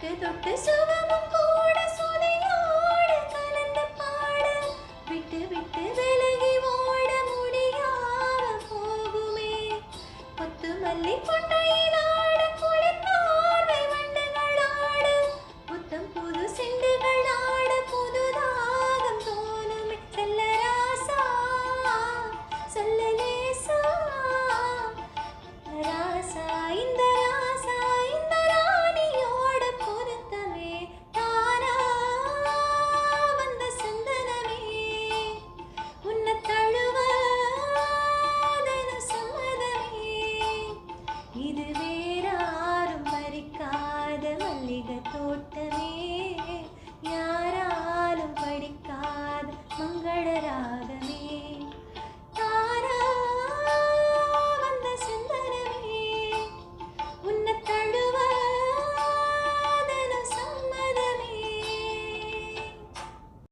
தொட்டு தொட்டு சுகமும் கூட சுதியோடு கலந்து பாட விட்டு விட்டு விலகி ஓட முடியாம போகுமே. கொத்து மல்லி கொண்டு 你。